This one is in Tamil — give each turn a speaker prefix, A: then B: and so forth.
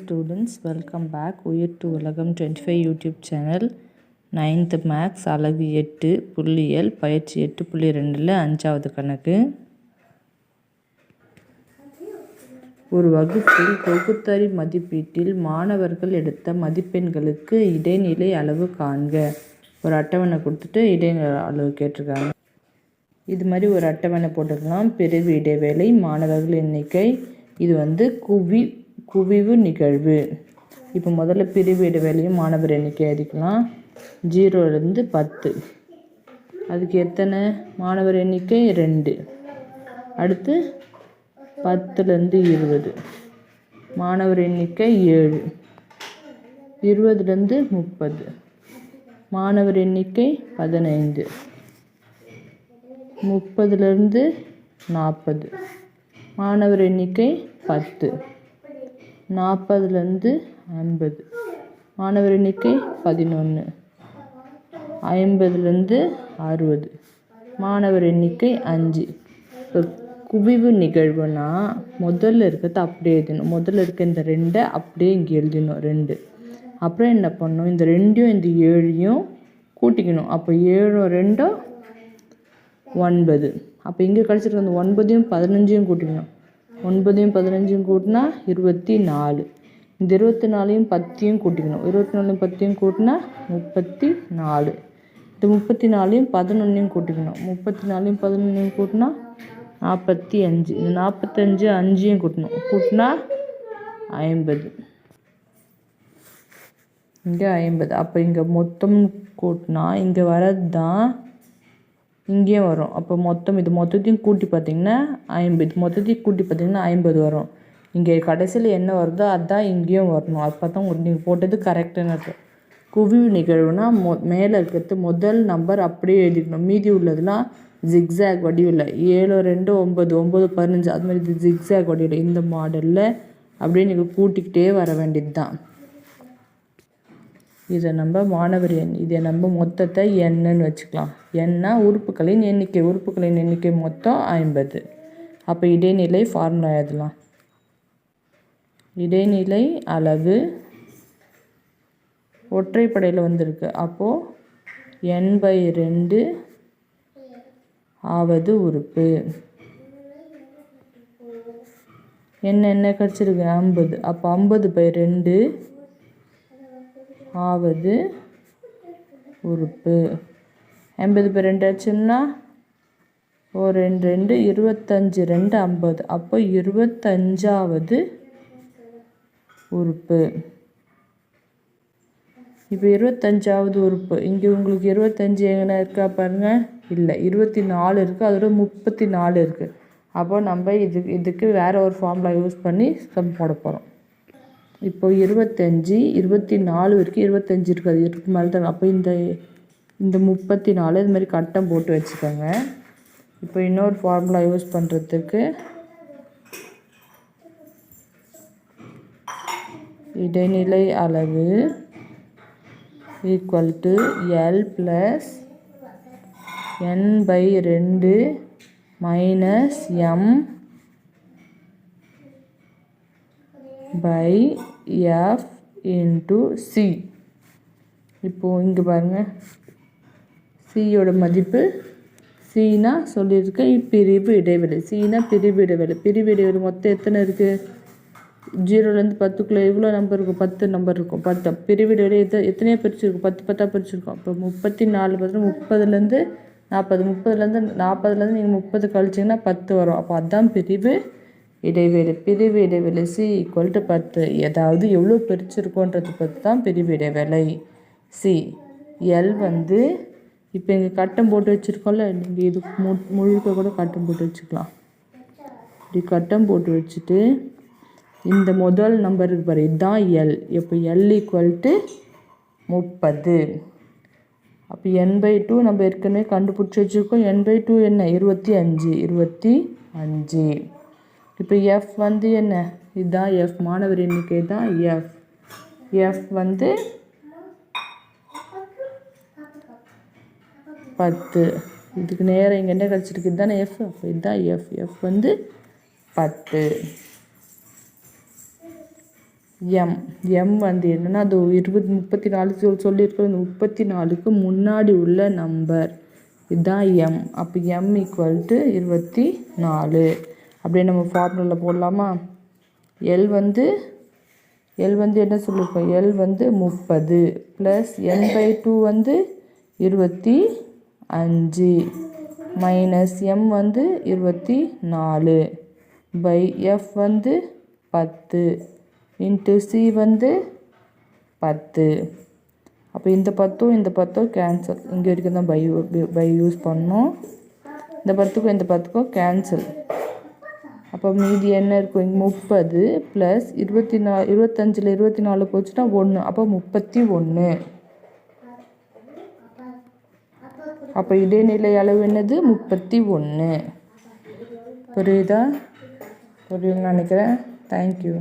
A: ஸ்டூடெண்ட்ஸ் வெல்கம் பேக் உயிர் டு உலகம் twenty five YouTube channel ninth maths அழகு எட்டு புள்ளியல் பயிற்சி எட்டு புள்ளி ரெண்டில் அஞ்சாவது கணக்கு. ஒரு வகுப்பில் தொகுத்தறி மதிப்பீட்டில் மாணவர்கள் எடுத்த மதிப்பெண்களுக்கு இடைநிலை அளவு காண்க. ஒரு அட்டவணை கொடுத்துட்டு இடைநிலை அளவு கேட்டிருக்காங்க. இது மாதிரி ஒரு அட்டவணை போட்டுக்கலாம். பிரிவு இடைவேளை மாணவர்கள் எண்ணிக்கை. இது வந்து குவி குவிவு நிகழ்வு. இப்போ முதல்ல பிரிவு இடைவேளையும் மாணவர் எண்ணிக்கை எழுதிக்கலாம் ஜீரோலேருந்து பத்து. அதுக்கு எத்தனை? மாணவர் எண்ணிக்கை ரெண்டு. அடுத்து பத்துலேருந்து இருபது. மாணவர் எண்ணிக்கை ஏழு. இருபதுலேருந்து முப்பது. மாணவர் எண்ணிக்கை பதினைந்து. முப்பதுலேருந்து நாற்பது மாணவர் எண்ணிக்கை பத்து. நாற்பதுலேருந்து ஐம்பது. மாணவர் எண்ணிக்கை பதினொன்று ஐம்பதுலேருந்து அறுபது. மாணவர் எண்ணிக்கை அஞ்சு. இப்போ குவிவு நிகழ்வுனா முதல்ல இருக்கிறத அப்படியே எழுதணும். முதல்ல இருக்க இந்த ரெண்டை அப்படியே இங்கே எழுதணும் ரெண்டு. அப்புறம் என்ன பண்ணணும்? இந்த ரெண்டையும் இந்த ஏழையும் கூட்டிக்கணும். அப்போ ஏழும் ரெண்டும் ஒன்பது. அப்போ இங்கே கிடச்சிருக்க அந்த ஒன்பதையும் பதினஞ்சையும் கூட்டிக்கணும். ஒன்பதையும் பதினஞ்சும் கூட்டினா இருபத்தி நாலு இந்த இருபத்தி நாலையும் பத்தையும் கூட்டிக்கணும். இருபத்தி நாலையும் பத்தையும் கூட்டினா முப்பத்தி நாலு இந்த முப்பத்தி நாலையும் பதினொன்றையும் கூட்டிக்கணும். முப்பத்தி நாலையும் பதினொன்றையும் கூட்டினா நாற்பத்தி அஞ்சு இந்த நாற்பத்தஞ்சு அஞ்சையும் கூட்டணும். கூட்டினா ஐம்பது. இங்கே ஐம்பது. அப்போ இங்கே மொத்தம் கூட்டினா இங்கே வர்றது தான் இங்கேயும் வரும். அப்போ மொத்தம் இது மொத்தத்தையும் கூட்டி பார்த்திங்கன்னா ஐம்பது. மொத்தத்தையும் கூட்டி பார்த்திங்கன்னா ஐம்பது வரும். இங்கே கடைசியில் என்ன வருதோ அதுதான் இங்கேயும் வரணும். அப்போ தான் நீங்கள் போட்டது கரெக்டான குவிவு நிகழ்வுனா மொ மேலே இருக்கிறது முதல் நம்பர் அப்படியே எழுதிக்கணும். மீதி உள்ளதுலாம் ஜிக்ஸாக் வடிவில். ஏழு ரெண்டு ஒம்பது ஒம்பது பதினஞ்சு. அது மாதிரி இது ஜிக்ஸாக் வடிவில். இந்த மாடலில் அப்படியே நீங்கள் கூட்டிக்கிட்டே வர வேண்டியது தான் இதை நம்ம மாணவர் எண் இதை நம்ம மொத்தத்தை எண்ணுன்னு வச்சுக்கலாம். எண்ணா உறுப்புகளின் எண்ணிக்கை உறுப்புகளின் எண்ணிக்கை மொத்தம் ஐம்பது. அப்போ இடைநிலை ஃபார்முலா எழுதலாம். இடைநிலை அளவு ஒற்றைப்படையில் வந்திருக்கு. அப்போது எண்பை ரெண்டு ஆவது உறுப்பு. என்ன என்ன கிடச்சிருக்கு ஐம்பது. அப்போ ஐம்பது பை ரெண்டு ஆவது உறுப்பு. எண்பது பேர் ரெண்டு ஆச்சுன்னா? ஓ ரெண்டு ரெண்டு இருபத்தஞ்சி ரெண்டு ஐம்பது. அப்போ இருபத்தஞ்சாவது உறுப்பு. இப்போ இருபத்தஞ்சாவது உறுப்பு. இங்கே உங்களுக்கு இருபத்தஞ்சி எங்கன்னா இருக்கா பாருங்கள் இல்லை இருபத்தி நாலு இருக்குது அதோட முப்பத்தி நாலு இருக்குது அப்போ நம்ம இதுக்கு இதுக்கு வேறு ஒரு ஃபார்முலா யூஸ் பண்ணி சம் போட போகிறோம் இப்போ இருபத்தஞ்சி இருபத்தி நாலு வரைக்கும் இருபத்தஞ்சி இருக்காது இதுக்கு மேலே தான். அப்போ இந்த இந்த முப்பத்தி நாலு இது மாதிரி கட்டம் போட்டு வச்சுக்கோங்க. இப்போ இன்னொரு ஃபார்முலா யூஸ் பண்ணுறதுக்கு இடைநிலை அளவு equal to L plus N by ரெண்டு minus M by F into C இப்போது இங்கே பாருங்கள் சியோட மதிப்பு சீனா சொல்லியிருக்கேன் பிரிவு இடைவெளி. சீனா பிரிவு இடைவெளி. பிரிவு இடைவெளி மொத்தம் எத்தனை இருக்குது ஜீரோலேருந்து பத்துக்குள்ளே எவ்வளோ நம்பர் இருக்கும்? பத்து நம்பர் இருக்கும். பத்து. பிரிவு இடைவெளி எத்த எத்தனையோ பிரிச்சிருக்கும். பத்து பத்தாக பிரிச்சிருக்கோம். இப்போ முப்பத்தி நாலு பார்த்தீங்கன்னா முப்பதுலேருந்து நாற்பது முப்பதுலேருந்து நாற்பதுலேருந்து நீங்கள் முப்பது கழிச்சிங்கன்னா பத்து வரும். அப்போ அதுதான் பிரிவு இடைவெளி பிரிவு இடைவெளி சி ஈக்குவல் டு பத்து. ஏதாவது எவ்வளோ பிரிச்சிருக்கோன்றது பற்றி தான் பிரிவு இடைவேளை. சி எல் வந்து இப்போ இங்கே கட்டம் போட்டு வச்சுருக்கோம்ல நீங்கள் இது மு முழுக்க கூட கட்டம் போட்டு வச்சுக்கலாம். இப்படி கட்டம் போட்டு வச்சுட்டு இந்த முதல் நம்பருக்கு பாரு இதுதான் எல் இப்போ எல் ஈக்குவல் டு முப்பது. அப்போ என் பை டூ நம்ம ஏற்கனவே கண்டுபிடிச்சி வச்சுருக்கோம். என் பை டூ என்ன? இருபத்தி அஞ்சு. இருபத்தி அஞ்சு. இப்போ எஃப் வந்து என்ன? இதுதான் எஃப் மாணவர் எண்ணிக்கை தான் எஃப் எஃப் வந்து பத்து. இதுக்கு நேரம் இங்கே என்ன கிடச்சிருக்கு இதுதானே எஃப் அப்போ இதுதான் எஃப் எஃப் வந்து பத்து. எம் எம் வந்து என்னென்னா அது இருபது முப்பத்தி நாலு சொல் சொல்லியிருக்கோம் இந்த முப்பத்தி நாலுக்கு முன்னாடி உள்ள நம்பர் இதுதான் எம் அப்போ எம் ஈக்குவல் டு இருபத்தி நாலு அப்படியே நம்ம ஃபார்முலில் போடலாமா? எல் வந்து எல் வந்து என்ன சொல்லியிருக்கோம் எல் வந்து முப்பது ப்ளஸ் என் பை டூ வந்து இருபத்தி அஞ்சு மைனஸ் எம் வந்து இருபத்தி நாலு பை எஃப் வந்து பத்து இன்ட்டு சி வந்து பத்து. அப்போ இந்த பத்தும் இந்த பத்தும் கேன்சல் இங்கே வரைக்கும் தான் பை பை யூஸ் பண்ணோம். இந்த பத்துக்கும் இந்த பத்துக்கும் கேன்சல் அப்போ மீதி என்ன இருக்கும்? இங்கே முப்பது ப்ளஸ் இருபத்தி நா இருபத்தஞ்சில் இருபத்தி நாலு போச்சுன்னா ஒன்று அப்போ முப்பத்தி ஒன்று அப்போ இடைநிலை அளவு என்னது? முப்பத்தி ஒன்று புரியுதா? புரியும்னு நினைக்கிறேன். தேங்க்யூ